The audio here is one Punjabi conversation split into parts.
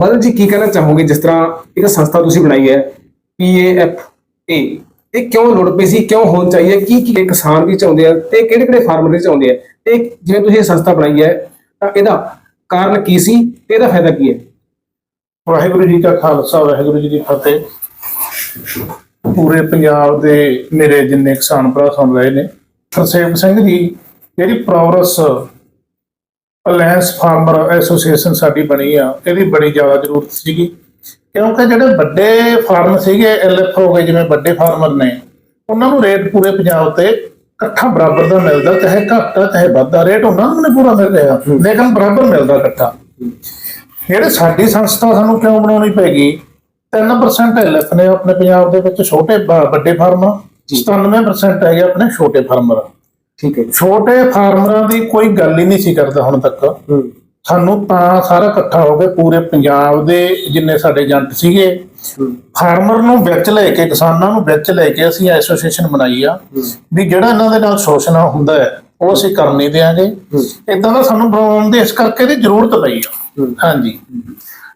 ਬਾਦਲ ਜੀ, ਕੀ ਕਹਿਣਾ ਚਾਹੋਗੇ ਜਿਸ ਤਰ੍ਹਾਂ ਇੱਕ ਸੰਸਥਾ ਤੁਸੀਂ ਬਣਾਈ ਹੈ PAFA ਇਹ ਕਿਉਂ ਲੋੜ ਪਈ ਸੀ, ਕਿਉਂ ਹੋਣ ਚਾਹੀਏ, ਕੀ ਕੀ ਕਿਸਾਨ ਵੀ ਚਾਹੁੰਦੇ ਆ ਤੇ ਕਿਹੜੇ ਕਿਹੜੇ ਫਾਰਮਰ ਵੀ ਚਾਹੁੰਦੇ ਆ? ਤੇ ਜਿਵੇਂ ਤੁਸੀਂ ਇਹ ਸੰਸਥਾ ਬਣਾਈ ਹੈ, ਤਾਂ ਇਹਦਾ ਕਾਰਨ ਕੀ ਸੀ ਤੇ ਇਹਦਾ ਫਾਇਦਾ ਕੀ ਹੈ? ਵਾਹਿਗੁਰੂ ਜੀ ਕਾ ਖਾਲਸਾ, ਵਾਹਿਗੁਰੂ ਜੀ ਕੀ ਫਤਿਹ। ਪੂਰੇ ਪੰਜਾਬ ਦੇ ਮੇਰੇ ਜਿੰਨੇ ਕਿਸਾਨ ਭਰਾ ਸੁਣ ਰਹੇ ਨੇ ਸਰਸੇਵ ਸਿੰਘ ਜੀ, ਜਿਹੜੀ ਪ੍ਰੋਗਰੈਸ ਅਲਾਇੰਸ ਫਾਰਮਰ ਐਸੋਸੀਏਸ਼ਨ ਸਾਡੀ ਬਣੀ ਆ ਇਹਦੀ ਬੜੀ ਜ਼ਿਆਦਾ ਜ਼ਰੂਰਤ ਸੀਗੀ। ਕਿਉਂਕਿ ਜਿਹੜੇ ਵੱਡੇ ਫਾਰਮ ਸੀਗੇ ਐਲਐਫ ਹੋ ਗਏ, ਜਿਵੇਂ ਵੱਡੇ ਫਾਰਮਰ ਨੇ, ਉਹਨਾਂ ਨੂੰ ਰੇਟ ਪੂਰੇ ਪੰਜਾਬ ਤੇ ਇਕੱਠਾ ਬਰਾਬਰ ਦਾ ਮਿਲਦਾ, ਚਾਹੇ ਘੱਟ ਆ ਚਾਹੇ ਵੱਧ, ਆ ਰੇਟ ਉਹਨਾਂ ਨੂੰ ਨੀ ਪੂਰਾ ਮਿਲ ਰਿਹਾ, ਲੇਕਿਨ ਬਰਾਬਰ ਮਿਲਦਾ ਇਕੱਠਾ। ਜਿਹੜੇ ਸਾਡੀ ਸੰਸਥਾ ਸਾਨੂੰ ਕਿਉਂ ਬਣਾਉਣੀ ਪੈਗੀ 3% ਐਲਐਫ ਨੇ ਆਪਣੇ ਪੰਜਾਬ ਦੇ ਵਿੱਚ ਛੋਟੇ, ਵੱਡੇ ਫਾਰਮ 97% ਹੈਗੇ ਆਪਣੇ ਛੋਟੇ ਫਾਰਮਰ ਠੀਕ ਹੈ ਛੋਟੇ ਫਾਰਮਰਾਂ ਦੀ ਕੋਈ ਗੱਲ ਹੀ ਨਹੀਂ ਸੀ ਕਰਦਾ ਹੁਣ ਤੱਕ। ਸਾਨੂੰ ਤਾਂ ਸਾਰਾ ਇਕੱਠਾ ਹੋ ਕੇ ਪੂਰੇ ਪੰਜਾਬ ਦੇ ਜਿੰਨੇ ਸਾਡੇ ਏਜੰਟ ਸੀਗੇ ਫਾਰਮਰ ਨੂੰ ਵਿੱਚ ਲੈ ਕੇ ਕਿਸਾਨਾਂ ਨੂੰ ਵਿੱਚ ਲੈ ਕੇ ਅਸੀਂ ਐਸੋਸੀਏਸ਼ਨ ਬਣਾਈ ਆ ਵੀ ਜਿਹੜਾ ਇਹਨਾਂ ਦੇ ਨਾਲ ਸ਼ੋਸ਼ਣ ਹੁੰਦਾ ਹੈ ਉਹ ਅਸੀਂ ਕਰ ਨਹੀਂ ਦਿਆਂਗੇ। ਇਦਾਂ ਦਾ ਸਾਨੂੰ ਬਣਾਉਣ ਦੀ ਇਸ ਕਰਕੇ ਦੀ ਜ਼ਰੂਰਤ ਪਈ ਆ। ਹਾਂਜੀ।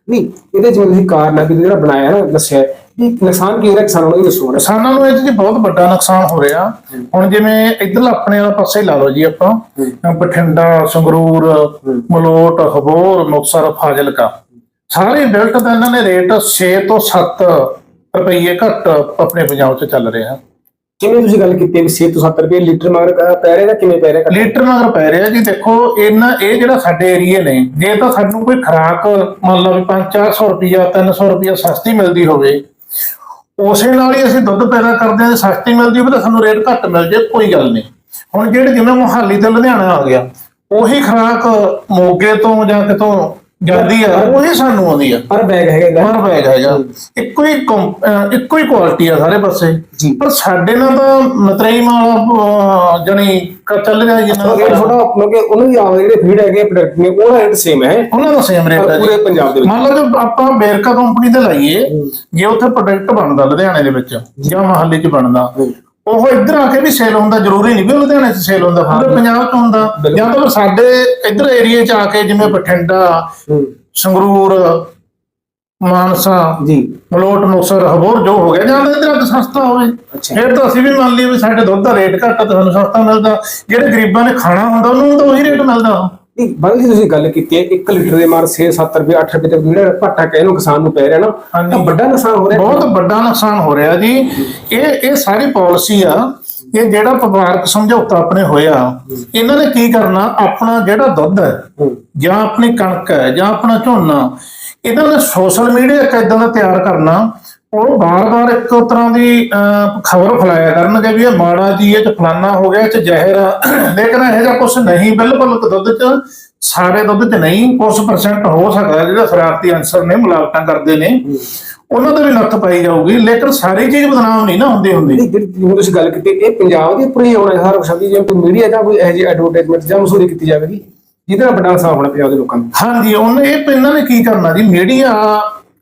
ਨਹੀਂ ਇਹਦੇ ਜਿਵੇਂ ਕਾਰਨ ਹੈ ਕਿ ਜਿਹੜਾ ਬਣਾਇਆ ਨਾ ਦੱਸਿਆ ਨੁਕਸਾਨ ਕੀ ਹੋ ਰਿਹਾ ਕਿਸਾਨਾਂ ਨੂੰ ਇਹ ਦੱਸੋ ਨਾ ਕਿਸਾਨਾਂ ਨੂੰ ਇਹ ਜੀ ਬਹੁਤ ਵੱਡਾ ਨੁਕਸਾਨ ਹੋ ਰਿਹਾ। ਹੁਣ ਜਿਵੇਂ ਇੱਧਰਲਾ ਆਪਣੇ ਵਾਲਾ ਪਾਸੇ ਲਾ ਲਓ ਜੀ ਆਪਾਂ। ਬਠਿੰਡਾ ਸੰਗਰੂਰ ਮਲੋਟ ਹਬੋਰ ਮੁਕਤਸਰ ਫਾਜ਼ਿਲਕਾ। ਸਾਰੇ ਬਿਲਟ ਦਾ ਇਹਨਾਂ ਨੇ ਰੇਟ 6 ਤੋਂ 7 ਰੁਪਏ ਘੱਟ ਆਪਣੇ ਪੰਜਾਬ 'ਚ ਚੱਲ ਰਿਹਾ। ਕਿਵੇਂ ਤੁਸੀਂ ਗੱਲ ਕੀਤੀ ਕਿ 6 ਤੋਂ 7 ਰੁਪਏ ਲੀਟਰ ਮਗਰ ਪੈ ਰਿਹਾ ਕਿਵੇਂ ਪੈ ਰਿਹਾ ਲੀਟਰ ਮਗਰ ਪੈ ਰਿਹਾ ਜੀ। ਦੇਖੋ ਇਹਨਾਂ ਇਹ ਜਿਹੜਾ ਸਾਡੇ ਏਰੀਏ ਨੇ ਜੇ ਤਾਂ ਸਾਨੂੰ ਕੋਈ ਖਰਾਕ ਮੰਨ ਲਓ ਵੀ 5-400 ਰੁਪਿਆ 300 ਰੁਪਿਆ ਸਸਤੀ ਮਿਲਦੀ ਹੋਵੇ ਉਸੇ ਨਾਲ ਹੀ ਅਸੀਂ ਦੁੱਧ ਪੈਦਾ ਕਰਦੇ ਹਾਂ ਸਸਤੀ ਮਿਲਦੀ ਹੋਵੇ ਤਾਂ ਸਾਨੂੰ ਰੇਟ ਘੱਟ ਮਿਲ ਜੇ, ਕੋਈ ਗੱਲ ਨਹੀਂ। ਹੁਣ ਜਿਹੜੇ ਜਿਵੇਂ ਮੁਹਾਲੀ ਤੇ ਲੁਧਿਆਣਾ ਆ ਗਿਆ, ਉਹੀ ਖਰਾਕ ਮੋਗੇ ਤੋਂ ਜਾਂ ਕਿਤੋਂ ਜਾਂਦੀ ਆ। ਉਹੀ ਸਾਨੂੰ ਆਉਂਦੀ ਆ। ਪਰ ਬੈਗ ਹੈਗਾ। ਹਰ ਬੈਗ ਹੈਗਾ। ਇੱਕੋ ਹੀ ਇੱਕੋ ਹੀ ਕੁਆਲਿਟੀ ਆ ਸਾਰੇ ਪਾਸੇ। ਪਰ ਸਾਡੇ ਨਾਲ ਤਾਂ ਮਤਰੇਈ ਵਾਲਾ ਜਣੀ ਚੱਲ ਰਿਹਾ ਜੀ ਉਹ ਰੇਟ ਥੋੜਾ ਕਿਉਂਕਿ ਉਹਨਾਂ ਦੀ ਆਵਾਜ਼ ਜਿਹੜੇ ਫੀਡ ਹੈਗੇ ਪ੍ਰੋਡਕਟ ਨੇ ਉਹਦਾ ਰੇਟ ਸੇਮ ਹੈ। ਉਹਨਾਂ ਦਾ ਸੇਮ ਰੇਟ ਹੈ ਪੂਰੇ ਪੰਜਾਬ ਦੇ ਵਿੱਚ। ਮੰਨ ਲਓ ਜੇ ਆਪਾਂ ਬੇਰਕਾ ਕੰਪਨੀ ਦੇ ਲਾਈਏ ਜੇ ਉੱਥੇ ਪ੍ਰੋਡਕਟ ਬਣਦਾ ਲੁਧਿਆਣੇ ਦੇ ਵਿੱਚ ਜਾਂ ਮਹਾਲੀ 'ਚ ਬਣਦਾ ਉਹ ਇੱਧਰ ਆ ਕੇ ਵੀ ਸੇਲ ਹੁੰਦਾ ਜ਼ਰੂਰੀ ਨਹੀਂ ਵੀ ਲੁਧਿਆਣੇ 'ਚ ਸੇਲ ਹੁੰਦਾ ਪੂਰੇ ਪੰਜਾਬ 'ਚ ਹੁੰਦਾ ਜਾਂ ਤਾਂ ਸਾਡੇ ਇੱਧਰ ਏਰੀਏ 'ਚ ਆ ਕੇ ਜਿਵੇਂ ਬਠਿੰਡਾ। ਸੰਗਰੂਰ ਮਾਨਸਾ ਜੀ। ਮਲੋਟ ਮੁਕਤਸਰ ਹਬੋਰ ਜੋ ਹੋ ਗਿਆ ਜਾਂ ਇੱਧਰ ਆ ਸਸਤਾ ਹੋਵੇ। ਫਿਰ ਤਾਂ ਅਸੀਂ ਵੀ ਮੰਨ ਲਈਏ ਵੀ ਸਾਡੇ ਦੁੱਧ ਦਾ ਰੇਟ ਘੱਟ ਤਾਂ ਸਾਨੂੰ ਸਸਤਾ ਮਿਲਦਾ। ਜਿਹੜੇ ਗਰੀਬਾਂ ਨੇ ਖਾਣਾ ਹੁੰਦਾ ਉਹਨਾਂ ਤਾਂ ਉਹੀ ਰੇਟ ਮਿਲਦਾ। ਨਹੀਂ ਬਾਈ ਜੀ ਤੁਸੀਂ ਗੱਲ ਕੀਤੀ ਹੈ 1 ਲੀਟਰ ਦੇ ਮਾਰ 6-7 ਰੁਪਏ 8 ਰੁਪਏ ਤੱਕ ਜਿਹੜਾ ਘਾਟਾ ਕਹਿ ਨੂੰ ਕਿਸਾਨ ਨੂੰ ਪੈ ਰਿਹਾ ਨਾ। ਤਾਂ ਵੱਡਾ ਨੁਕਸਾਨ ਹੋ ਰਿਹਾ ਬਹੁਤ ਵੱਡਾ ਨੁਕਸਾਨ ਹੋ ਰਿਹਾ ਜੀ ਇਹ ਇਹ ਸਾਰੀ ਪਾਲਿਸੀ ਆ ਇਹ ਜਿਹੜਾ ਵਪਾਰਕ ਸਮਝੌਤਾ ਆਪਣੇ ਹੋਇਆ ਇਹਨਾਂ ਨੇ ਕੀ ਕਰਨਾ ਆਪਣਾ ਜਿਹੜਾ ਦੁੱਧ ਹੈ ਹੂੰ। ਜਾਂ ਆਪਣੀ ਕਣਕ ਹੈ ਜਾਂ ਆਪਣਾ ਝੋਨਾ ਇਹਨਾਂ ਨੇ ਸੋਸ਼ਲ ਮੀਡੀਆ ਇੱਕ ਇਦਾਂ ਦਾ ਤਿਆਰ ਕਰਨਾ ਉਹ ਬਾਰ-ਬਾਰ ਇੱਕ ਤਰ੍ਹਾਂ ਦੀ ਖਬਰ ਫੈਲਾਇਆ ਕਰਨਗੇ ਵੀ ਇਹ ਮਾੜਾ ਜੀ ਇਹ ਚ ਫਲਾਨਾ ਹੋ ਗਿਆ ਇਹ ਚ ਜ਼ਹਿਰ ਲੇਕਿਨ ਇਹ ਜਿਹਾ ਕੁਝ ਨਹੀਂ ਬਿਲਕੁਲ ਦੁੱਧ ਚ ਸਾਰੇ ਦੁੱਧ ਚ ਨਹੀਂ ਕੁਝ ਪਰਸੈਂਟ ਹੋ ਸਕਦਾ ਜਿਹੜਾ ਸ਼ਰਾਰਤੀ ਅਨਸਰ ਨੇ ਮਿਲਾਵਟਾਂ ਕਰਦੇ ਨੇ। ਉਹਨਾਂ ਤੇ ਵੀ ਨੱਥ ਪਾਈ ਜਾਊਗੀ ਲੇਕਿਨ ਸਾਰੀ ਚੀਜ਼ ਬਦਨਾਮ ਨਹੀਂ ਨਾ ਹੁੰਦੀ ਹੁੰਦੀ। ਜਿਵੇਂ ਤੁਸੀਂ ਗੱਲ ਕੀਤੀ ਇਹ ਪੰਜਾਬ ਦੀ ਪੂਰੀ ਹੋਣਾ ਸਾਰਾ ਕੁਝ ਜਿਵੇਂ ਕੋਈ ਮੀਡੀਆ ਜਾਂ ਕੋਈ ਇਹੋ ਜਿਹੀ ਐਡਵਰਟਾਈਜ਼ਮੈਂਟ ਜਾਂ ਮਸੂਰੀ ਕੀਤੀ ਜਾਵੇਗੀ ਜਿਹਦੇ ਨਾਲ ਵੱਡਾ ਨੁਕਸਾਨ ਹੋਣਾ ਪੰਜਾਬ ਦੇ ਲੋਕਾਂ ਨੂੰ। ਹਾਂਜੀ ਉਹਨੇ ਇਹ ਇਹਨਾਂ ਨੇ ਕੀ ਕਰਨਾ ਜੀ ਮੀਡੀਆ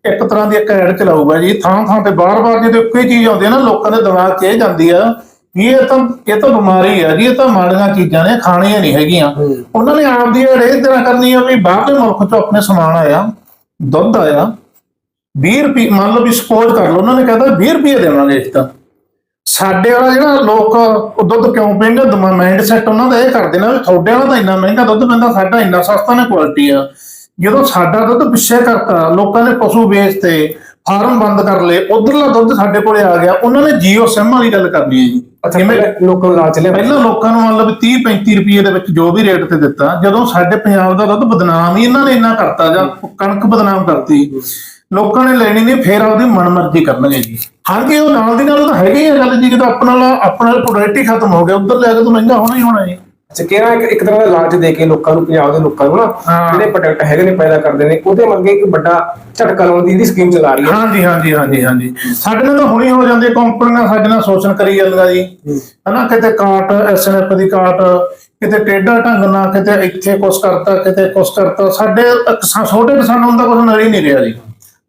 ਇੱਕ ਤਰ੍ਹਾਂ ਦੀ ਇੱਕ ਐਡ ਚਲਾਊਗਾ ਜੀ ਥਾਂ ਥਾਂ ਤੇ ਬਾਰ-ਬਾਰ ਜਦੋਂ ਇੱਕੋ ਹੀ ਚੀਜ਼ ਆਉਂਦੀ ਹੈ ਨਾ ਲੋਕਾਂ ਦੇ ਦਿਮਾਗ 'ਚ ਇਹ ਜਾਂਦੀ ਆ ਵੀ ਇਹ ਤਾਂ ਇਹ ਤਾਂ ਬਿਮਾਰੀ ਆ ਜੀ ਇਹ ਤਾਂ ਮਾੜੀਆਂ ਚੀਜ਼ਾਂ ਨੇ ਖਾਣੀਆਂ ਨਹੀਂ ਹੈਗੀਆਂ। ਉਹਨਾਂ ਨੇ ਆਪ ਦੀ ਐਡ ਇਸ ਤਰ੍ਹਾਂ ਕਰਨੀ ਆ ਵੀ ਬਾਹਰਲੇ ਮੁਲਕ 'ਚੋਂ ਆਪਣੇ ਸਮਾਨ ਆਇਆ ਦੁੱਧ ਆਇਆ 20 ਰੁਪਏ ਮੰਨ ਲਓ ਵੀ ਸਪੋਜ਼ ਕਰ ਲਓ ਉਹਨਾਂ ਨੇ ਕਹਿੰਦਾ 20 ਰੁਪਏ ਦੇਵਾਂਗੇ ਇਸ ਤਾਂ। ਸਾਡੇ ਵਾਲਾ ਜਿਹੜਾ ਲੋਕ ਉਹ ਦੁੱਧ ਕਿਉਂ ਪੀਂਦੇ ਮਾਈਂਡ ਸੈਟ ਉਹਨਾਂ ਦਾ ਇਹ ਕਰਦੇ ਨੇ ਵੀ ਤੁਹਾਡੇ ਵਾਲਾ ਤਾਂ ਇੰਨਾ ਮਹਿੰਗਾ ਦੁੱਧ ਪੈਂਦਾ ਸਾਡਾ ਇੰਨਾ ਸਸਤਾ ਨੇ ਕੁਆਲਿਟੀ ਆ। ਜਦੋਂ ਸਾਡਾ ਦੁੱਧ ਪਿੱਛੇ ਕਰਤਾ ਲੋਕਾਂ ਨੇ ਪਸ਼ੂ ਵੇਚਤੇ ਫਾਰਮ ਬੰਦ ਕਰ ਲਏ ਉਧਰਲਾ ਦੁੱਧ ਸਾਡੇ ਕੋਲੇ ਆ ਗਿਆ ਉਹਨਾਂ ਨੇ ਜੀਓ ਸਿਮ ਵਾਲੀ ਗੱਲ ਕਰਨੀ ਹੈ ਜੀ। ਜਿਵੇਂ ਲੋਕਾਂ ਨੂੰ ਲਾਲਚ ਲਿਆ ਪਹਿਲਾਂ ਲੋਕਾਂ ਨੂੰ ਵੀ 30 35 ਰੁਪਏ ਦੇ ਵਿੱਚ ਜੋ ਵੀ ਰੇਟ ਤੇ ਦਿੱਤਾ ਜਦੋਂ ਸਾਡੇ ਪੰਜਾਬ ਦਾ ਦੁੱਧ ਬਦਨਾਮ ਹੀ ਇਹਨਾਂ ਨੇ ਇੰਨਾ ਕਰਤਾ ਜਾਂ ਕਣਕ ਬਦਨਾਮ ਕਰਤੀ ਲੋਕਾਂ ਨੇ ਲੈਣੀ ਨਹੀਂ ਫੇਰ ਆਪਦੀ ਮਨਮਰਜ਼ੀ ਕਰਨਗੇ ਜੀ। ਹਾਂਜੀ ਉਹ ਨਾਲ ਦੀ ਨਾਲ ਉਹ ਤਾਂ ਹੈਗੇ ਹੀ ਆ ਗੱਲ ਜੀ ਜਦੋਂ ਆਪਣਾ ਆਪਣਾ ਪ੍ਰੋਡਕਟ ਹੀ ਖਤਮ ਹੋ ਗਿਆ ਉਧਰ ਲੈ ਕੇ ਤਾਂ ਮਹਿੰਗਾ ਹੋਣਾ ਹੀ ਹੋਣਾ ਜੀ। ਅੱਛਾ ਕਿਹੜਾ ਇੱਕ ਇੱਕ ਤਰ੍ਹਾਂ ਦਾ ਲਾਲਚ ਦੇ ਕੇ ਲੋਕਾਂ ਨੂੰ ਪੰਜਾਬ ਦੇ ਲੋਕਾਂ ਨੂੰ ਨਾ ਹਾਂ। ਜਿਹੜੇ ਪ੍ਰੋਡਕਟ ਹੈਗੇ ਨੇ ਪੈਦਾ ਕਰਦੇ ਨੇ ਉਹਦੇ ਮੰਗੇ ਇੱਕ ਵੱਡਾ ਝਟਕਾ ਲਾਉਣ ਦੀ ਇਹਦੀ ਸਕੀਮ ਚਲਾ ਰਹੀ ਹੈ। ਹਾਂਜੀ ਹਾਂਜੀ ਹਾਂਜੀ ਹਾਂਜੀ। ਸਾਡੇ ਨਾਲ ਤਾਂ ਹੁਣੀ ਹੋ ਜਾਂਦੀ ਕੰਪਨੀਆਂ ਸਾਡੇ ਨਾਲ ਸ਼ੋਸ਼ਣ ਕਰੀ ਜਾਂਦੀਆਂ ਜੀ। ਹਨਾ ਕਿਤੇ ਕਾਟ ਐਸਐਨਐਫ ਦੀ ਕਾਟ ਕਿਤੇ ਟੇਡਾ ਢੰਗ ਨਾਲ ਕਿਤੇ ਇੱਥੇ ਕੁਛ ਕਰਤਾ ਕਿਤੇ ਕੁਛ ਕਰਤਾ। ਸਾਡੇ ਛੋਟੇ ਕਿਸਾਨਾਂ ਦਾ ਕੁਝ ਨੜ ਹੀ ਨਹੀਂ ਰਿਹਾ ਜੀ।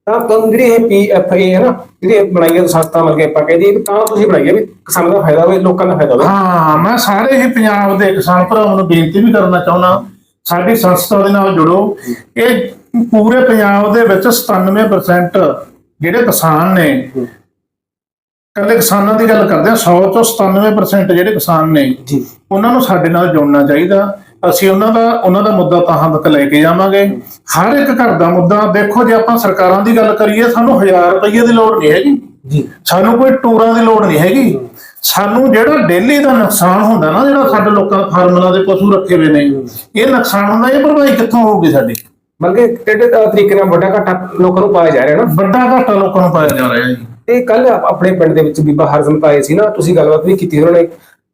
ਤਾਂ ਤੁਹਾਨੂੰ ਜਿਹੜੀ ਇਹ ਪੀਐਫਏ ਹੈ ਨਾ ਜਿਹੜੀ ਇਹ ਬਣਾਈ ਹੈ ਸੰਸਥਾ ਮਤਲਬ ਕਿ ਆਪਾਂ ਕਹਿੰਦੇ ਤਾਂ ਤੁਸੀਂ ਬਣਾਈ ਹੈ ਵੀ ਕਿਸਾਨਾਂ ਦਾ ਫਾਇਦਾ ਹੋਵੇ ਲੋਕਾਂ ਦਾ ਫਾਇਦਾ ਹੋਵੇ। ਹਾਂ ਮੈਂ ਸਾਰੇ ਹੀ ਪੰਜਾਬ ਦੇ ਕਿਸਾਨ ਭਰਾਵਾਂ ਨੂੰ ਬੇਨਤੀ ਵੀ ਕਰਨਾ ਚਾਹੁੰਦਾ ਸਾਡੀ ਸੰਸਥਾ ਦੇ ਨਾਲ ਜੁੜੋ। ਇਹ ਪੂਰੇ ਪੰਜਾਬ ਦੇ ਵਿੱਚ 97% ਜਿਹੜੇ ਕਿਸਾਨ ਨੇ ਕੱਲੇ ਕਿਸਾਨਾਂ ਦੀ ਗੱਲ ਕਰਦੇ ਆ 100 ਚੋਂ 97% ਜਿਹੜੇ ਕਿਸਾਨ ਨੇ ਜੀ। ਉਹਨਾਂ ਨੂੰ ਸਾਡੇ ਨਾਲ ਜੁੜਨਾ ਚਾਹੀਦਾ। ਅਸੀਂ ਉਹਨਾਂ ਦਾ ਉਹਨਾਂ ਦਾ ਮੁੱਦਾ ਤਾਂ ਤੱਕ ਲੈ ਕੇ ਜਾਵਾਂਗੇ। ਹਰ ਇੱਕ ਘਰ ਦਾ ਮੁੱਦਾ ਦੇਖੋ ਜੇ ਆਪਾਂ ਸਰਕਾਰਾਂ ਦੀ ਗੱਲ ਕਰੀਏ ਸਾਨੂੰ 1000 ਰੁਪਏ ਦੀ ਲੋੜ ਨਹੀਂ ਹੈਗੀ। ਜੀ। ਸਾਨੂੰ ਕੋਈ ਟੂਰਾਂ ਦੀ ਲੋੜ ਨਹੀਂ ਹੈਗੀ। ਸਾਨੂੰ ਜਿਹੜਾ ਡੇਲੀ ਦਾ ਨੁਕਸਾਨ ਹੁੰਦਾ ਨਾ ਜਿਹੜਾ ਸਾਡੇ ਲੋਕਾਂ ਫਾਰਮਰਾਂ ਦੇ ਪਸ਼ੂ ਰੱਖੇ ਹੋਏ ਨੇ ਇਹ ਨੁਕਸਾਨ ਹੁੰਦਾ ਇਹ ਭਰਵਾਈ ਕਿੱਥੋਂ ਹੋਊਗੀ ਸਾਡੀ? ਮਤਲਬ ਕਿ ਕਿਹੜੇ ਤਰੀਕੇ ਨਾਲ ਵੱਡਾ ਘਾਟਾ ਲੋਕਾਂ ਨੂੰ ਪਾਇਆ ਜਾ ਰਿਹਾ ਨਾ? ਵੱਡਾ ਘਾਟਾ ਲੋਕਾਂ ਨੂੰ ਪਾਇਆ ਜਾ ਰਿਹਾ ਜੀ। ਤੇ ਕੱਲ ਆਪਣੇ ਪਿੰਡ ਦੇ ਵਿੱਚ ਬੀਬਾ ਹਰਜਮਤ ਆਏ ਸੀ ਨਾ ਤੁਸੀਂ ਗੱਲਬਾਤ ਵੀ ਕੀਤੀ ਉਹਨਾਂ ਨੇ।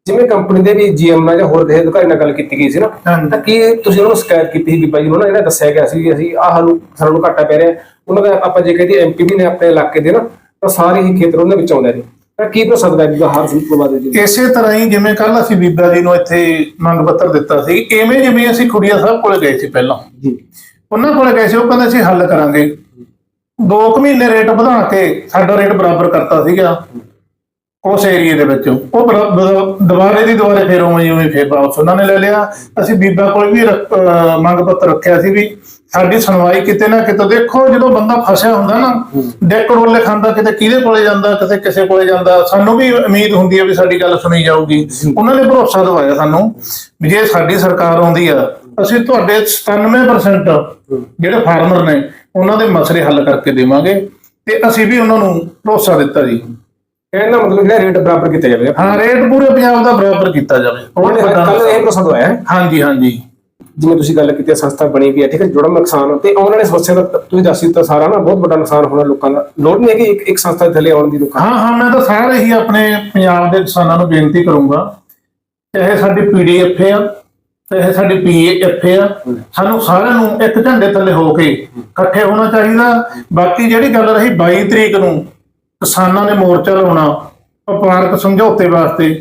ਜਿਵੇਂ ਕੰਪਨੀ ਦੇ ਵੀ ਜੀਐਮ ਨਾਲ ਜਾਂ ਹੋਰ ਦੇ ਅਧਿਕਾਰੀ ਨਾਲ ਗੱਲ ਕੀਤੀ ਗਈ ਸੀ ਨਾ। ਤਾਂ ਕੀ ਤੁਸੀਂ ਉਹਨਾਂ ਸ਼ਿਕਾਇਤ ਕੀਤੀ ਸੀ ਬੀਬਾ ਜੀ ਉਹਨਾਂ ਨੇ ਜਿਹੜਾ ਦੱਸਿਆ ਗਿਆ ਸੀ ਵੀ ਅਸੀਂ ਆਹ ਸਾਨੂੰ ਸਾਨੂੰ ਘਾਟਾ ਪੈ ਰਿਹਾ। ਉਹਨਾਂ ਦਾ ਆਪਾਂ ਜੇ ਕਹਿੰਦੇ ਐਮਪੀ ਵੀ ਨੇ ਆਪਣੇ ਇਲਾਕੇ ਦੇ ਨਾ ਤਾਂ ਸਾਰੇ ਹੀ ਖੇਤਰ ਉਹਨਾਂ ਵਿੱਚ ਆਉਂਦੇ ਨੇ। ਤਾਂ ਕੀ ਭਰੋਸਾ ਦਿਵਾਇਆ ਬੀਬਾ ਹਰਜਮਤ ਪ੍ਰਵਾਦੇ ਜੀ? ਇਸੇ ਤਰ੍ਹਾਂ ਹੀ ਜਿਵੇਂ ਕੱਲ ਅਸੀਂ ਬੀਬਾ ਜੀ ਨੂੰ ਇੱਥੇ ਮੰਗ ਪੱਤਰ ਦਿੱਤਾ ਸੀ ਐਵੇਂ ਜਿਵੇਂ ਅਸੀਂ ਖੁੜੀਆ ਸਾਹਿਬ ਕੋਲੇ ਗਏ ਸੀ ਪਹਿਲਾਂ। ਜੀ। ਉਹਨਾਂ ਕੋਲੇ ਗਏ ਸੀ ਉਹ ਕਹਿੰਦੇ ਅਸੀਂ ਹੱਲ ਕਰਾਂਗੇ। 2 ਮਹੀਨੇ ਰੇਟ ਵਧਾ ਕੇ ਸਾਡਾ ਰੇਟ ਬਰਾਬਰ ਕਰਤਾ ਸੀਗਾ। ਉਸ ਏਰੀਏ ਦੇ ਵਿੱਚ। ਉਹ ਬਰਾ- ਦੁਬਾਰੇ ਦੀ ਦੁਬਾਰੇ ਫੇਰ ਉਵੇਂ ਹੀ ਉਵੇਂ ਫੇਰ ਵਾਪਸ ਉਹਨਾਂ ਨੇ ਲੈ ਲਿਆ। ਅਸੀਂ ਬੀਬਾ ਕੋਲ ਵੀ ਰੱਖ- ਅਹ ਮੰਗ ਪੱਤਰ ਰੱਖਿਆ ਸੀ ਵੀ ਸਾਡੀ ਸੁਣਵਾਈ ਕਿਤੇ ਨਾ ਕਿਤੇ ਦੇਖੋ, ਜਦੋਂ ਬੰਦਾ ਫਸਿਆ ਹੁੰਦਾ ਨਾ, ਡੈਕ ਰੋਲੇ ਖਾਂਦਾ, ਕਿਤੇ ਕਿਹਦੇ ਕੋਲੇ ਜਾਂਦਾ, ਕਿਤੇ ਕਿਸੇ ਕੋਲੇ ਜਾਂਦਾ, ਸਾਨੂੰ ਵੀ ਉਮੀਦ ਹੁੰਦੀ ਹੈ ਵੀ ਸਾਡੀ ਗੱਲ ਸੁਣੀ ਜਾਊਗੀ। ਉਹਨਾਂ ਨੇ ਭਰੋਸਾ ਦਿਵਾਇਆ ਸਾਨੂੰ ਵੀ ਜੇ ਸਾਡੀ ਸਰਕਾਰ ਆਉਂਦੀ ਆ, ਅਸੀਂ ਤੁਹਾਡੇ 97% ਜਿਹੜੇ ਫਾਰਮਰ ਨੇ, ਉਹਨਾਂ ਦੇ ਮਸਲੇ ਹੱਲ ਕਰਕੇ ਦੇਵਾਂਗੇ ਤੇ ਅਸੀਂ ਵੀ ਉਹਨਾਂ ਨੂੰ ਭਰੋਸਾ ਦਿੱਤਾ ਜੀ। ਕਹਿਣ ਦਾ ਮਤਲਬ ਜਿਹੜਾ ਰੇਟ ਬਰਾਬਰ ਕੀਤਾ ਜਾਵੇ। ਹਾਂ ਰੇਟ ਪੂਰੇ ਪੰਜਾਬ ਦਾ ਬਰਾਬਰ ਕੀਤਾ ਜਾਵੇ। ਬਹੁਤ ਕੱਲ ਇਹ ਭਰੋਸਾ ਦਵਾਇਆ ਹੈ। ਹਾਂਜੀ ਹਾਂਜੀ। ਜਿਵੇਂ ਤੁਸੀਂ ਗੱਲ ਕੀਤੀ ਹੈ ਸੰਸਥਾ ਬਣੀ ਵੀ ਹੈ ਠੀਕ ਹੈ ਜੁੜਾ ਨੁਕਸਾਨ ਤੇ ਆਉਣ ਵਾਲੇ ਸਮੱਸਿਆ ਦਾ ਤੁਸੀਂ ਦੱਸ ਦਿੱਤਾ ਸਾਰਾ ਨਾ ਬਹੁਤ ਵੱਡਾ ਨੁਕਸਾਨ ਹੋਣਾ ਲੋਕਾਂ ਦਾ। ਲੋੜ ਨਹੀਂ ਹੈ ਕਿ ਇੱਕ ਇੱਕ ਸੰਸਥਾ ਥੱਲੇ ਆਉਣ ਦੀ ਲੋਕਾਂ ਹਾਂ ਹਾਂ ਮੈਂ ਤਾਂ ਸਾਰੇ ਹੀ ਆਪਣੇ ਪੰਜਾਬ ਦੇ ਕਿਸਾਨਾਂ ਨੂੰ ਬੇਨਤੀ ਕਰੂੰਗਾ ਚਾਹੇ ਸਾਡੀ ਪੀਡੀਐਫ ਆ ਚਾਹੇ ਸਾਡੀ ਪੀਏਐਫ ਆ ਸਾਨੂੰ ਸਾਰਿਆਂ ਨੂੰ ਇੱਕ ਝੰਡੇ ਥੱਲੇ ਹੋ ਕੇ ਇਕੱਠੇ ਹੋਣਾ ਚਾਹੀਦਾ। ਬਾਕੀ ਜਿਹੜੀ ਗੱਲ ਰਹੀ 22 ਤਰੀਕ ਨੂੰ ਕਿਸਾਨਾਂ ਨੇ ਮੋਰਚਾ ਲਾਉਣਾ, ਵਪਾਰਕ ਸਮਝੌਤੇ ਵਾਸਤੇ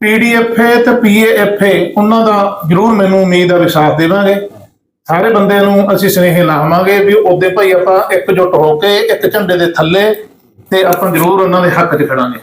ਪੀਡੀਐਫ ਤੇ ਪੀਏਐਫ ਉਹਨਾਂ ਦਾ ਜ਼ਰੂਰ ਮੈਨੂੰ ਉਮੀਦ ਆ ਵੀ ਸਾਥ ਦੇਵਾਂਗੇ। ਸਾਰੇ ਬੰਦਿਆਂ ਨੂੰ ਅਸੀਂ ਸੁਨੇਹੇ ਲਾਵਾਂਗੇ ਵੀ ਉਹਦੇ ਭਾਈ ਆਪਾਂ ਇਕਜੁੱਟ ਹੋ ਕੇ ਇੱਕ ਝੰਡੇ ਦੇ ਥੱਲੇ ਤੇ ਆਪਾਂ ਜ਼ਰੂਰ ਉਹਨਾਂ ਦੇ ਹੱਕ 'ਚ ਖੜਾਂਗੇ।